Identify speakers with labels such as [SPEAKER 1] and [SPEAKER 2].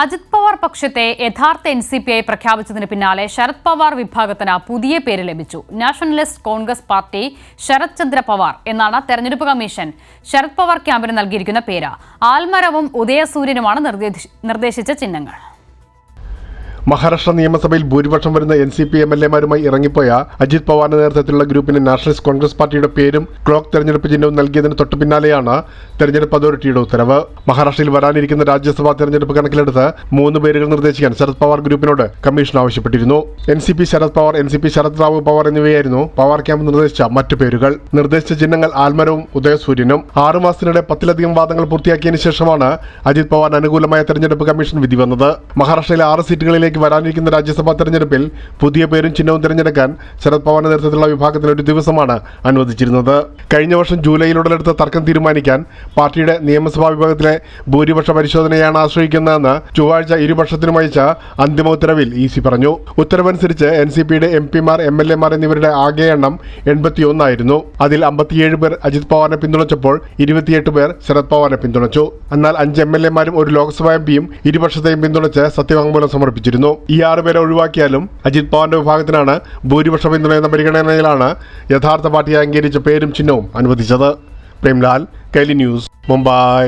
[SPEAKER 1] അജിത് പവാർ പക്ഷത്തെ യഥാർത്ഥ N C P I പ്രഖ്യാപിച്ചതിന് പിന്നാലെ ശരത് പവാർ വിഭാഗത്തിന് പുതിയ പേര് ലഭിച്ചു. Nationalist Congress Party Sharad Chandra Pawar എന്നാണ് തെരഞ്ഞെടുപ്പ് കമ്മീഷൻ ശരത് പവാർ ക്യാമ്പിന് നൽകിയിരിക്കുന്ന പേര്. ആൽമരവും ഉദയസൂര്യനുമാണ് നിർദ്ദേശിച്ച ചിഹ്നങ്ങൾ.
[SPEAKER 2] മഹാരാഷ്ട്ര നിയമസഭയിൽ ഭൂരിപക്ഷം വരുന്ന N C P M L എമാരുമായി ഇറങ്ങിപ്പോയ അജിത് പവാറിന്റെ നേതൃത്വത്തിലുള്ള ഗ്രൂപ്പിന് നാഷണലിസ്റ്റ് കോൺഗ്രസ് പാർട്ടിയുടെ പേരും ക്ലോക്ക് തെരഞ്ഞെടുപ്പ് ചിഹ്നവും നൽകിയതിന് തൊട്ടു പിന്നാലെയാണ് തെരഞ്ഞെടുപ്പ് അതോറിറ്റിയുടെ ഉത്തരവ്. മഹാരാഷ്ട്രയിൽ വരാനിരിക്കുന്ന രാജ്യസഭാ തെരഞ്ഞെടുപ്പ് കണക്കിലെടുത്ത് മൂന്ന് പേരുകൾ നിർദ്ദേശിക്കാൻ ശരത് പവാർ ഗ്രൂപ്പിനോട് കമ്മീഷൻ ആവശ്യപ്പെട്ടിരുന്നു. N C P Sharad Pawar N C P Sharad Rao Pawar എന്നിവയായിരുന്നു പവാർ ക്യാമ്പ് നിർദ്ദേശിച്ച മറ്റു പേരുകൾ. നിർദ്ദേശിച്ച ചിഹ്നങ്ങൾ ആൽമരവും ഉദയസൂര്യനും. ആറു മാസത്തിനിടെ പത്തിലധികം വാദങ്ങൾ പൂർത്തിയാക്കിയതിനു ശേഷമാണ് അജിത് പവാറിന് അനുകൂലമായ തെരഞ്ഞെടുപ്പ് കമ്മീഷൻ വിധി വന്നത്. മഹാരാഷ്ട്രയിലെ ആറ് സീറ്റുകളിലേക്ക് വരാനിരിക്കുന്ന രാജ്യസഭാ തെരഞ്ഞെടുപ്പിൽ പുതിയ പേരും ചിഹ്നവും തിരഞ്ഞെടുക്കാൻ ശരത് പവാറിന്റെ നേതൃത്വത്തിലുള്ള വിഭാഗത്തിന് ഒരു ദിവസമാണ് അനുവദിച്ചിരുന്നത്. കഴിഞ്ഞ വർഷം ജൂലൈയിൽ ഉടലെടുത്ത തർക്കം തീരുമാനിക്കാൻ പാർട്ടിയുടെ നിയമസഭാ വിഭാഗത്തിലെ ഭൂരിപക്ഷ പരിശോധനയാണ് ആശ്രയിക്കുന്നതെന്ന് ചൊവ്വാഴ്ച ഇരുപക്ഷത്തിനും അയച്ച അന്തിമ ഉത്തരവിൽ ഇ സി പറഞ്ഞു. ഉത്തരവനുസരിച്ച് എൻ സി പിയുടെ എം പിമാർ എം എൽ എമാർ എന്നിവരുടെ ആകെ എണ്ണം എൺപത്തിയൊന്നായിരുന്നു. അതിൽ അമ്പത്തിയേഴ് പേർ അജിത് പവാറിനെ പിന്തുണച്ചപ്പോൾ ഇരുപത്തിയെട്ട് പേർ ശരത് പവാറിനെ പിന്തുണച്ചു. എന്നാൽ അഞ്ച് എം എൽ എമാരും ഒരു ലോക്സഭാ എം പിയും ഇരുപക്ഷത്തെയും പിന്തുണച്ച് സത്യവാങ്മൂലം സമർപ്പിച്ചിരുന്നു. ഈ ആറ് പേരെ ഒഴിവാക്കിയാലും അജിത് പവാറിന്റെ വിഭാഗത്തിനാണ് ഭൂരിപക്ഷ പിന്തുണയെന്ന പരിഗണനയിലാണ് യഥാർത്ഥ പാർട്ടിയെ അംഗീകരിച്ച പേരും ചിഹ്നവും അനുവദിച്ചത്. പ്രേംലാൽ കൈലി ന്യൂസ് മുംബൈ.